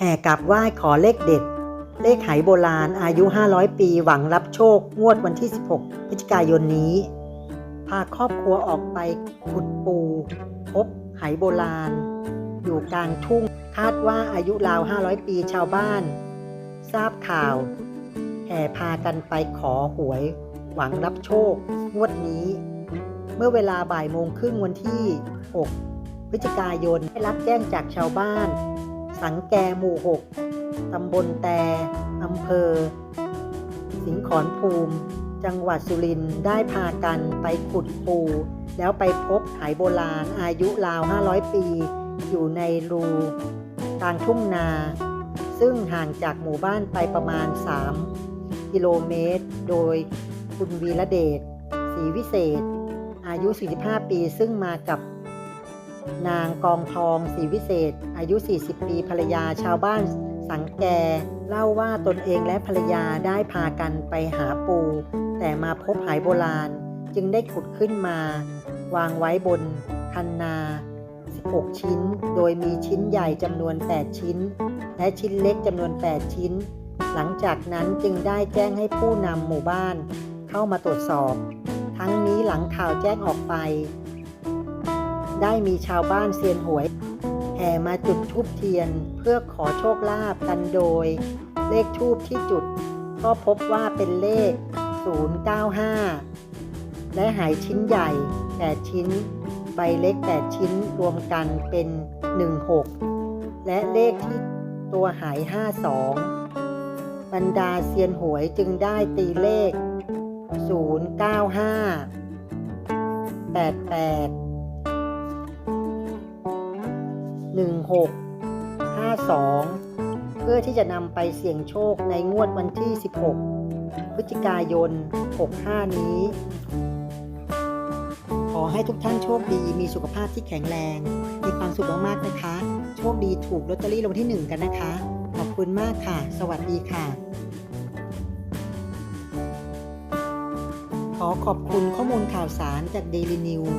แห่กราบไหว้ขอเลขเด็ด เลขไหโบราณอายุ 500 ปีหวังรับโชค งวดวันที่ 16 พฤศจิกายนนี้ พาครอบครัวออกไปขุดปู พบไหโบราณ อยู่กลางทุ่งคาดว่าอายุราว 500 ปีชาวบ้าน ทราบข่าวแห่พากันไปขอหวย หวังรับโชค งวดนี้ เมื่อเวลาบ่ายโมงครึ่งวันที่ 6 พฤศจิกายนได้รับแจ้งจากชาวบ้าน สังแกหมู่ 6 ตำบลแต่ อำเภอ สิงขอนภูมิ จังหวัดสุรินทร์ได้พากันไปขุดปู แล้วไปพบไหโบราณอายุราว 500 ปี อยู่ในรูกลางทุ่งนา ซึ่งห่างจากหมู่บ้านไปประมาณ 3 กิโลเมตร โดยคุณวีระเดชศรีวิเศษ อายุ 45 ปีซึ่งมากับ นางกองทองศรีวิเศษ อายุ 40 ปีภรรยาชาวบ้านสังแก เล่าว่าตนเองและภรรยาได้พากันไปหาปู แต่มาพบหายโบราณ จึงได้ขุดขึ้นมา วางไว้บนคันนา 16 ชิ้น โดยมีชิ้นใหญ่จำนวน 8 ชิ้น และชิ้นเล็กจำนวน 8 ชิ้น หลังจากนั้นจึงได้แจ้งให้ผู้นำหมู่บ้าน เข้ามาตรวจสอบ ทั้งนี้หลังข่าวแจ้งออกไป ได้มีชาวบ้านเซียนหวยแห่มาจุดทูบเทียนเพื่อขอโชคลาภกันโดย เลขทูบที่จุด ก็พบว่าเป็นเลข 095 และหายชิ้นใหญ่ 8 ชิ้น ใบเล็ก 8 ชิ้นรวมกันเป็น 16 และเลขที่ตัวหาย 52 บรรดาเซียนหวยจึงได้ตีเลข 095 88 1652 เพื่อที่จะนำไปเสี่ยงโชคในงวดวันที่ 16 พฤศจิกายน 65 นี้ ขอให้ทุกท่านโชคดีมีสุขภาพที่แข็งแรง มีความสุขมากๆนะคะ โชคดีถูกลอตเตอรี่รางวัลที่ 1 กันนะคะ ขอบคุณมากค่ะ สวัสดีค่ะขอขอบคุณข้อมูลข่าวสารจาก Daily News